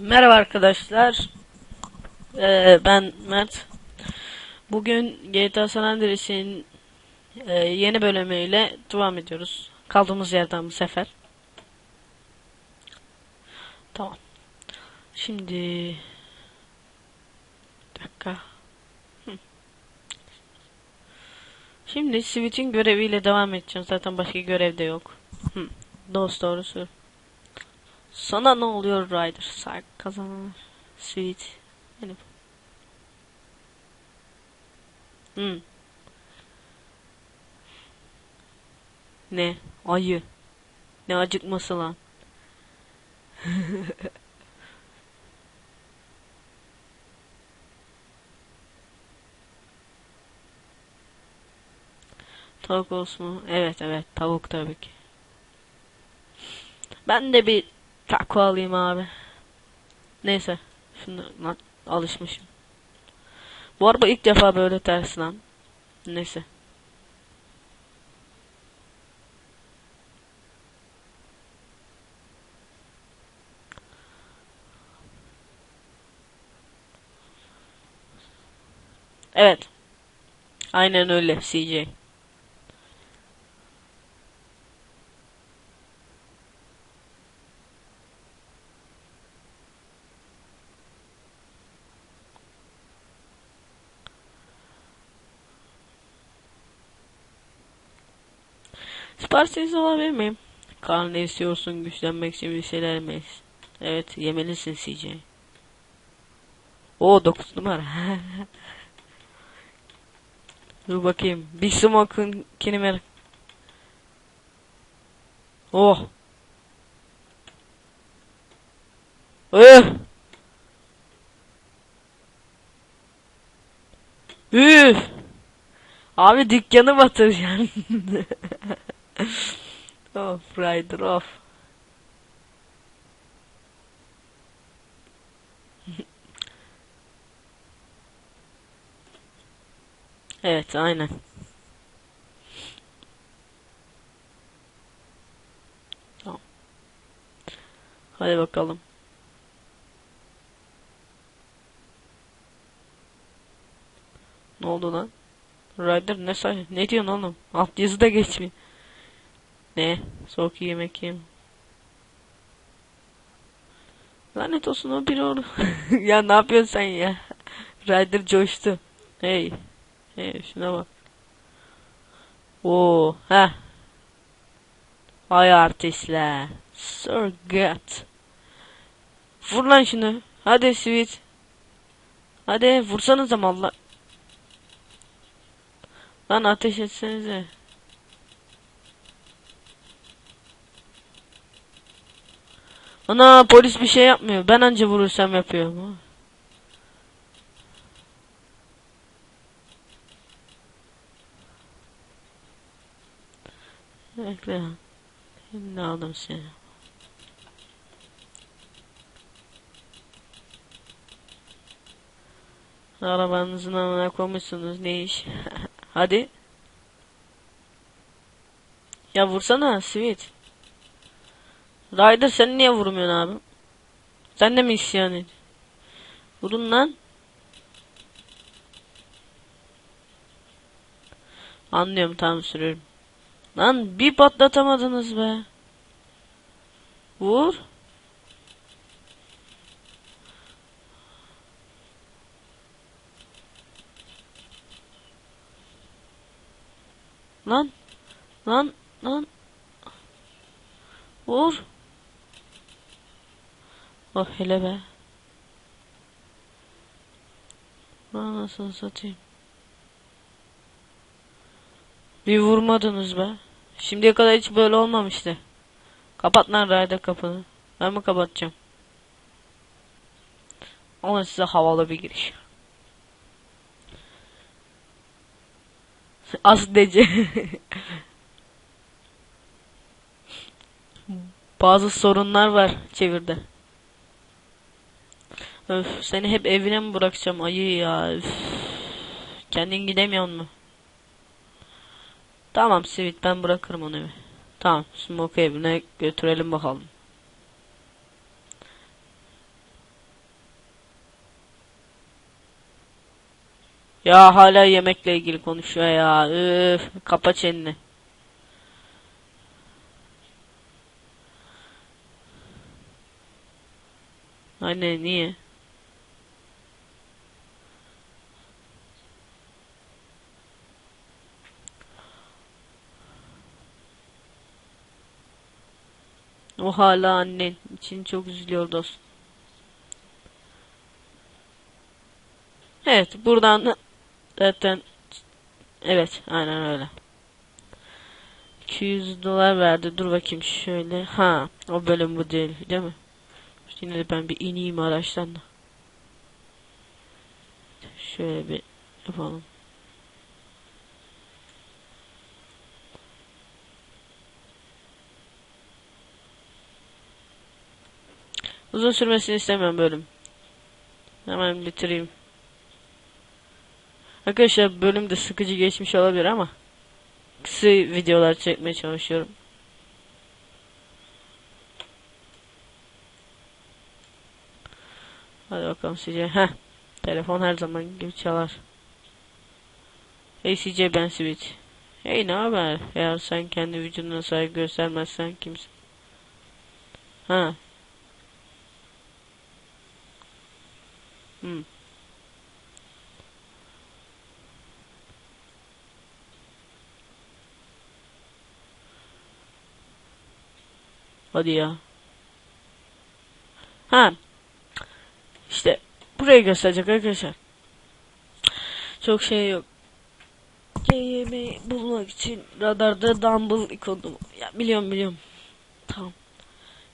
Merhaba arkadaşlar. Ee, ben Mert. Bugün GTA San Andreas'in e, yeni bölümüyle devam ediyoruz. Kaldığımız yerden bu sefer. Tamam. Şimdi bir dakika. Şimdi Switch'in göreviyle devam edeceğim. Zaten başka görev de yok. Dost doğrusu. Sana ne oluyor Ryder? Sark kazanır. Sweet. Yani. Hmm. Ne? Ayı. Ne acıkması lan. Tavuk olsun? Evet evet tavuk tabii ki. Ben de bir taco alayım abi. Neyse. Şunu lan alışmışım. Bu araba ilk defa böyle ters lan. Neyse. Evet. Aynen öyle CJ. Siparişinizi alabilir miyim? Karnı istiyorsun güçlenmek için bir şeyler yemeyiz. Evet yemelisin CJ. O 9 numara. Dur bakayım. Big Smoke'un kini merak. Oh. Öh. Üf. Abi dükkanı batıracaksın. of Rider of. evet aynen. Tamam. Hadi bakalım. Ne oldu lan? Rider ne say ne diyorsun oğlum? Alt yazı da geçmiyor. Ne? Soğuk yemek yiyeyim. Lanet olsun o biri orada. ya ne yapıyorsun sen ya? Rider coştu. Hey. Hey şuna bak. Oo, ha. Ay artistler. So good. Vur lan şunu. Hadi sweet. Hadi vursanıza malla. Lan ateş etsenize. Ana polis bir şey yapmıyor. Ben anca vurursam yapıyor. ama. Bekle. Şimdi aldım seni. Arabanızın önüne koymuşsunuz ne iş? Hadi. Ya vursana Sweet. Ryder sen niye vurmuyorsun abi? Sen de mi isyan ediyorsun? Vurun lan. Anlıyorum tamam sürüyorum. Lan bir patlatamadınız be. Vur. Lan. Lan. Lan. Vur. Oh hele be. Lan nasıl satayım. Bir vurmadınız be. Şimdiye kadar hiç böyle olmamıştı. Kapat lan rayda kapını. Ben mi kapatacağım? Ama size havalı bir giriş. Az dece. Bazı sorunlar var çevirde. Öf, seni hep evine mi bırakacağım ayı ya? Öf. Kendin gidemiyor mu? Tamam Sivit ben bırakırım onu eve. Tamam Smoke evine götürelim bakalım. Ya hala yemekle ilgili konuşuyor ya. Üf, kapa çeneni. Anne niye? Hala annen için çok üzülüyor dostum. Evet buradan zaten evet aynen öyle. 200 dolar verdi. Dur bakayım şöyle. Ha, o bölüm bu değil, değil mi? Yine de ben bir ineyim araçtan da. Şöyle bir yapalım. Uzun sürmesini istemem bölüm. Hemen bitireyim. Arkadaşlar bölüm de sıkıcı geçmiş olabilir ama kısa videolar çekmeye çalışıyorum. Hadi bakalım CJ. Heh. Telefon her zaman gibi çalar. Hey CJ ben Switch. Hey ne haber? Eğer sen kendi vücuduna saygı göstermezsen kimsin? Ha. Hmm. Hadi ya. Ha. İşte burayı gösterecek arkadaşlar. Çok şey yok. Yemeği bulmak için radarda dumbbell ikonu. Ya biliyorum biliyorum. Tamam.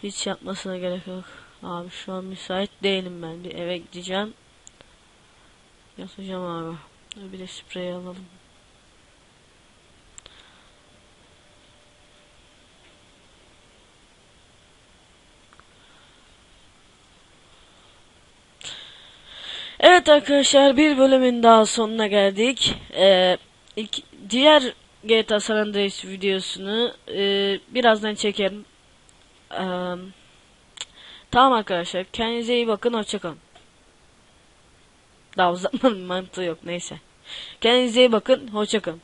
Hiç yapmasına gerek yok. Abi şu an müsait değilim ben. Bir eve gideceğim. Yatacağım abi. Bir de sprey alalım. Evet arkadaşlar bir bölümün daha sonuna geldik. Ee, ilk, diğer GTA San Andreas videosunu e, birazdan çekerim. Ee, tamam arkadaşlar kendinize iyi bakın hoşçakalın. Daha uzatmanın mantığı yok neyse. Kendinize iyi bakın hoşçakalın.